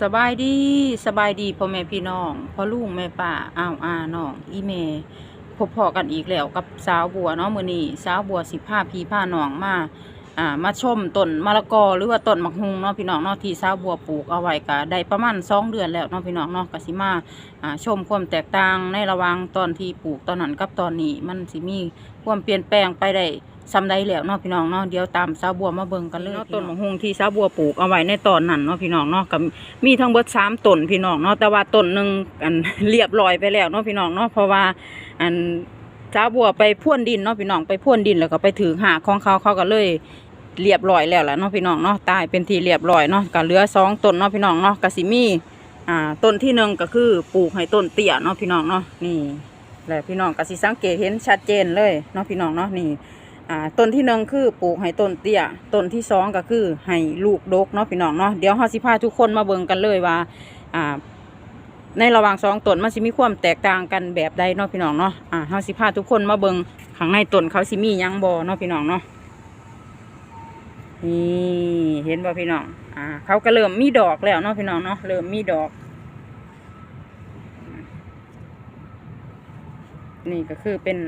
สบายดีสบายดีพ่อแม่พี่น้องพ่อลุงแม่ป้าอ้าวอาน้อง อีเมพบพอกันอีกแล้วกับสาวบัวเนาะมือนี้สาวบัวสิพาพีผ้าน้องมา อ่ามาชมต้นมะละกอหรือว่าต้นมักฮุงเนาะพี่น้องเนาะที่สาวบัวปลูกเอาไว้ก็ได้ประมาณสองเดือนแล้วเนาะพี่น้องเนาะก็สิมาอ่าชมความแตกต่างในระหว่างตอนที่ปลูกตอนนั้นกับตอนนี้ มันสิมีความเปลี่ยนแปลงไปได้ซ้ำใดแล้วเนาะพี่น้องเนาะเดี๋ยวตามสาวบัวมาเบิ่งกันเลยนาะต้นมักฮุงที่สาวบัวปลูกเอาไว้ในตอนนั้นเนาะพี่น้องเนาะก็มีทั้งเบิดสามต้นพี่น้องเนาะแต่ว่าต้นหนึ่งอันเรียบร้อยไปแล้วเนาะพี่น้องเนาะเพราะว่าอันสาวบัวไปพ่วนดินเนาะพี่น้องไปพ่วนดินแล้วก็ไปถือหาของเขาเขาก็เลย เรียบร้อยแล้วแหละเนาะพี่น้องเนาะตายเป็นทีเรียบร้อยเนาะก็เหลือสองต้นเนาะพี่น้องเนาะกสิมีอ่าต้นที่หนึ่งก็คือปลูกให้ต้นเตี้ยเนาะพี่น้องเนาะนี่แหละพี่น้องกสิสังเกตเห็นชัดเจนเลยเนาะพี่น้องเนาะนี่อ่าต้นที่หนึ่งคือปลูกให้ต้นเตี้ยต้นที่สองก็คือให้ลูกดกเนาะพี่น้องเนาะเดี๋ยวเฮาสิบพาทุกคนมาเบิ่งกันเลยว่าอ่าในระหว่างสองต้นมันสิมีความแตกต่างกันแบบใดเนาะพี่น้องเนาะอ่าเฮาสิบพาทุกคนมาเบิ่งข้างในต้นเขาสิมียังบ่เนาะพี่น้องเนาะ นี่เห็นบ่ะพี่น้อง อ่า เขาก็เริ่มมีดอกแล้วเนาะพี่น้องเนาะ เริ่มมีดอก นี่ก็คือเป็น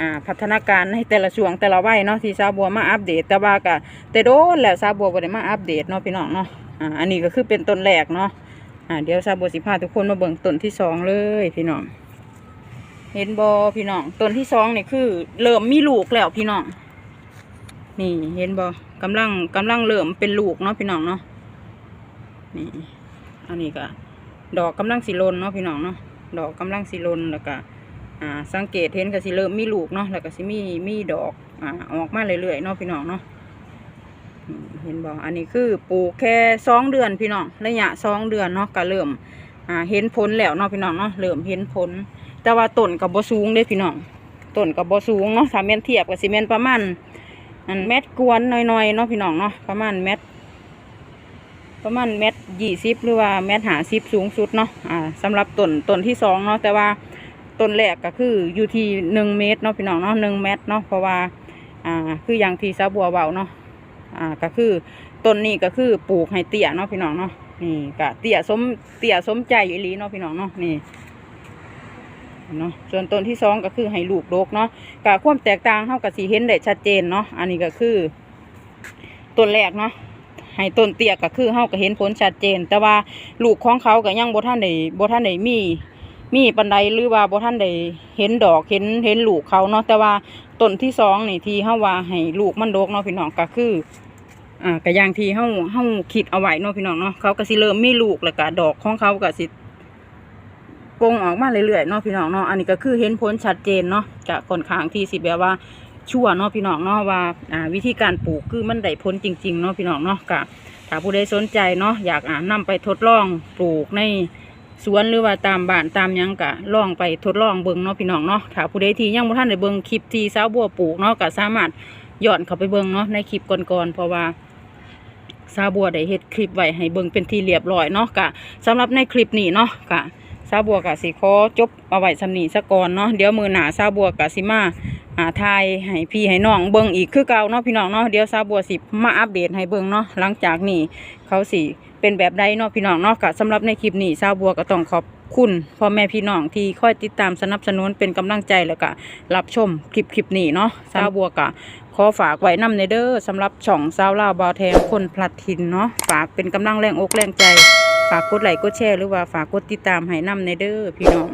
อ่า พัฒนาการในแต่ละช่วงแต่ละวัยเนาะที่ซาบัวมาอัปเดต แต่ว่าก็แต่โดนแล้วซาบัวบ่ได้มาอัปเดตเนาะพี่น้องเนาะ อ่า อันนี้ก็คือเป็นต้นแรกเนาะ อ่า เดี๋ยวซาบัวสิพาทุกคนมาเบิ่งต้นที่สองเลยพี่น้อง เห็นบอพี่น้อง ต้นที่สองนี่คือ เริ่มมีลูกแล้วพี่น้อง นี่เห็นบอกำลังกำลังเริ่มเป็นลูกเนาะพี่น้องเนาะนี่อันนี้ก็ดอกกำลังสิลนเนาะพี่น้องเนาะดอกกำลังสิลนแล้วก็อ่าสังเกตเห็นก็สิเริ่มมีลูกเนาะแล้วก็สิมีมีดอกอ่าออกมาเรื่อยๆเนาะพี่น้องเนาะเห็นบอกอันนี้คือปลูกแค่สองเดือนพี่น้องระยะสองเดือนเนาะก็เริ่มอ่าเห็นผลแล้วเนาะพี่น้องเนาะเริ่มเห็นผล แต่ว่าต้นกับบ่สูงเด้พี่น้องต้นกับบ่สูงเนาะถ้าแม่นเทียบกับสิแม่นประมาณ อันเม็ดกวนน่อยๆเนาะพี่น้องเนาะประมาณเม็ดประมาณเม็ดยี่สิบหรือว่าเม็ดหาสิบสูงสุดเนาะอ่าสำหรับต้นต้นที่สองเนาะแต่ว่าต้นแรกก็คืออยู่ที่หนึ่งเมตรเนาะพี่น้องเนาะหนึ่งเมตรเนาะเพราะว่าอ่าคืออย่างที่ซาบัวเบาเนาะอ่าก็คือต้นนี้ก็คือปลูกให้เตี้ยเนาะพี่น้องเนาะนี่ก็เตี้ยสมเตี้ยสมใจอยู่หลีเนาะพี่น้องเนาะนี่ เนาะส่วนต้นที่สองก็คือให้ลูกโดกเนาะกะความแตกต่างเท่ากับสีเห็นได้ชัดเจนเนาะอันนี้ก็คือต้นแรกเนาะให้ต้นเตี้ยก็คือเฮาก็เห็นผลชัดเจน แต่ว่าลูกของเขาก็ยังบท่านได้บ่ท่านได้มีมีปันไดหรือว่าบท่านได้เห็นดอกเห็นเห็นลูกเขาเนาะแต่ว่าต้นที่สองนี่ที่เฮาว่าให้ลูกมันโดกเนาะพี่น้องก็คืออ่าก็อย่างทีเฮาเฮาคิดเอาไว้เนาะพี่น้องเนาะเขาก็สิเริ่มมีลูกแล้วก็ดอกของเขาก็สิ งออกมาเรื่อยๆเนาะพี่น้องเนาะอันนี้ก็คือเห็นผลชัดเจนเนาะจะค่อนข้างที่สิแบบว่าชั่วเนาะพี่น้องเนาะว่าอ่าวิธีการปลูกคือมันได้ผลจริงๆเนาะพี่น้องเนาะก็ถ้าผู้ใดสนใจเนาะอยากอ่านำไปทดลองปลูกในสวนหรือว่าตามบ้านตามยังกะลองไปทดลองเบิ่งเนาะพี่น้องเนาะถ้าผู้ใดที่ยังบ่ทันได้เบิ่งคลิปที่สาวบัวปลูกเนาะก็สามารถย้อนเข้าไปเบิ่งเนาะในคลิปก่อนๆเพราะว่าสาวบัวได้เฮ็ดคลิปไว้ให้เบิ่งเป็นที่เรียบร้อยเนาะกะสำหรับในคลิปนี้เนาะกะาวบัวกะสิขอจบเอาไว้สำนี้ซะก่อนเนาะเดี๋ยวมือหนาสาวบัวกะสิมาอาทายให้พี่ให้น้องเบิ่งอีกคือเก่าเนาะพี่น้องเนาะเดี๋ยวสาวบัวสิมาอัปเดตให้เบิ่งเนาะหลังจากนี้เขาสิเป็นแบบใดเนาะพี่น้องเนาะกะสำหรับในคลิปนี้ชาวบัวก็ต้องขอบคุณพ่อแม่พี่น้องที่คอยติดตามสนับสนุนเป็นกำลังใจแล้วก็รับชมคลิปคลิปนี้เนาะชาวบัวกะขอฝากไว้นำในเด้อสำหรับช่องสาวลาวบาวแทงคนพลัดถิ่นเนาะฝากเป็นกำลังแรงอกแรงใจ ฝากกดไลค์กดแชร์หรือว่าฝากกดติดตามให้นำในเด้อพี่น้อง